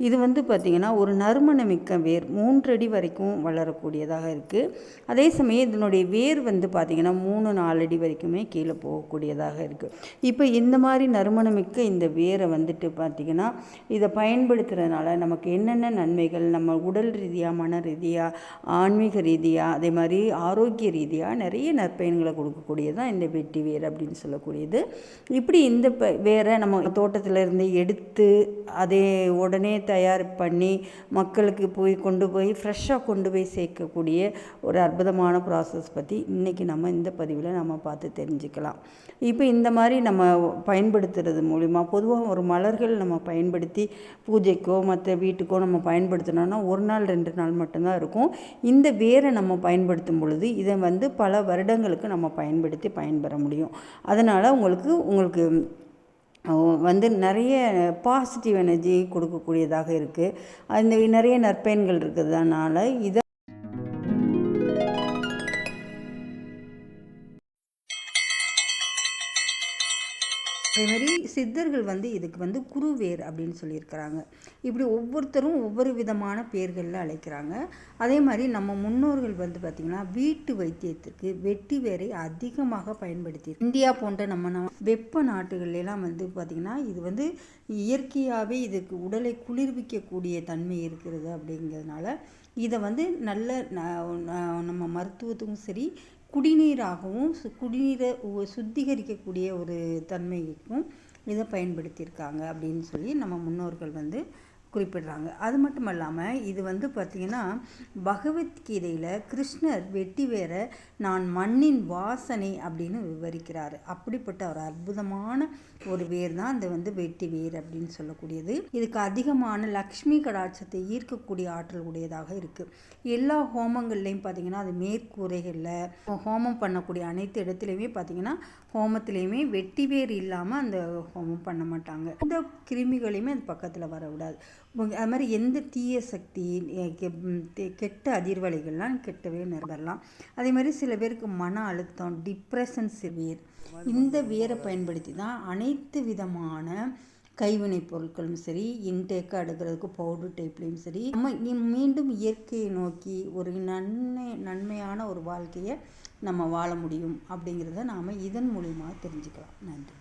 இது வந்து பார்த்திங்கன்னா ஒரு நறுமணமிக்க வேர் மூன்றடி வரைக்கும் வளரக்கூடியதாக இருக்குது அதே சமயம் இதனுடைய வேர் வந்து பார்த்திங்கன்னா மூணு நாலு அடி வரைக்குமே கீழே போகக்கூடியதாக இருக்குது இப்போ இந்த மாதிரி நறுமணமிக்க இந்த வேரை வந்துட்டு பார்த்திங்கன்னா இதை பயன்படுத்துகிறதுனால நமக்கு என்னென்ன நன்மைகள் நம்ம உடல் ரீதியாக மன ரீதியாக ஆன்மீக ரீதியாக அதே மாதிரி ஆரோக்கிய ரீதியாக நிறைய நற்பயன்களை கொடுக்கக்கூடியது தான் இந்த வெட்டி வேர் அப்படின்னு சொல்லக்கூடியது. இப்படி இந்த ப வேரை நம்ம தோட்டத்தில் இருந்து எடுத்து அதை உடனே தயார் பண்ணி மக்களுக்கு போய் கொண்டு போய் ஃப்ரெஷ்ஷாக கொண்டு போய் சேர்க்கக்கூடிய ஒரு அற்புதமான ப்ராசஸ் பற்றி இன்றைக்கி நம்ம இந்த பதிவில் நம்ம பார்த்து தெரிஞ்சுக்கலாம். இப்போ இந்த மாதிரி நம்ம பயன்படுத்துறது மூலிமா பொதுவாக ஒரு மலர்கள் நம்ம பயன்படுத்தி பூஜைக்கோ மற்ற வீட்டுக்கோ நம்ம பயன்படுத்தினோன்னா ஒரு நாள் ரெண்டு நாள் மட்டும்தான் இருக்கும். இந்த வேரை நம்ம பயன்படுத்தும் பொழுது இதை வந்து பல வருடங்களுக்கு நம்ம பயன்படுத்தி பயன்பெற முடியும். அதனால் உங்களுக்கு உங்களுக்கு வந்து நிறைய பாசிட்டிவ் எனர்ஜி கொடுக்கக்கூடியதாக இருக்குது அந்த நிறைய நற்பயன்கள் இருக்கிறதுனால இதை அதே மாதிரி சித்தர்கள் வந்து இதுக்கு வந்து குருவேர் அப்படின்னு சொல்லியிருக்கிறாங்க. இப்படி ஒவ்வொருத்தரும் ஒவ்வொரு விதமான பேர்களில் அழைக்கிறாங்க. அதே மாதிரி நம்ம முன்னோர்கள் வந்து பார்த்திங்கன்னா வீட்டு வைத்தியத்திற்கு வெட்டி வேரை அதிகமாக பயன்படுத்தி இந்தியா போன்ற நம்ம வெப்ப நாட்டுகள்லாம் வந்து பார்த்திங்கன்னா இது வந்து இயற்கையாகவே இதுக்கு உடலை குளிர்விக்கக்கூடிய தன்மை இருக்கிறது அப்படிங்கிறதுனால இதை வந்து நல்ல நம்ம மருத்துவத்துக்கும் சரி குடிநீராகவும் குடிநீரை சுத்திகரிக்கக்கூடிய ஒரு தன்மைக்கும் இதை பயன்படுத்தியிருக்காங்க அப்படின்னு சொல்லி நம்ம முன்னோர்கள் வந்து குறிப்பிடுறாங்க. அது மட்டும் இல்லாமல் இது வந்து பார்த்திங்கன்னா பகவத்கீதையில் கிருஷ்ணர் வெட்டி வேற நான் மண்ணின் வாசனை அப்படின்னு விவரிக்கிறார். அப்படிப்பட்ட ஒரு அற்புதமான ஒரு வேர் தான் அந்த வந்து வெட்டி வேர் அப்படின்னு சொல்லக்கூடியது. இதுக்கு அதிகமான லக்ஷ்மி கடாட்சத்தை ஈர்க்கக்கூடிய ஆற்றல் உடையதாக இருக்குது எல்லா ஹோமங்கள்லையும் பார்த்திங்கன்னா அது மேற்கூரைகளில் ஹோமம் பண்ணக்கூடிய அனைத்து இடத்துலையுமே பார்த்திங்கன்னா ஹோமத்துலேயுமே வெட்டி வேர் இல்லாமல் அந்த ஹோமம் பண்ண மாட்டாங்க. இந்த கிருமிகளையுமே அது பக்கத்தில் வரக்கூடாது. அது மாதிரி எந்த தீய சக்தி கெட்ட அதிர்வலைகள்லாம் கெட்டவே நிறந்தரலாம் அதே மாதிரி சில பேருக்கு மன அழுத்தம் டிப்ரெஷன் சிவியர் இந்த வேரை பயன்படுத்தி தான் அனைத்து விதமான கைவினை பொருட்களும் சரி இன்டேக்காக எடுக்கிறதுக்கு பவுடர் டைப்லேயும் சரி நம்ம மீண்டும் இயற்கையை நோக்கி ஒரு நன்மை நன்மையான ஒரு வாழ்க்கையை நம்ம வாழ முடியும் அப்படிங்கிறத நாம் இதன் மூலிமா தெரிஞ்சுக்கலாம். நன்றி.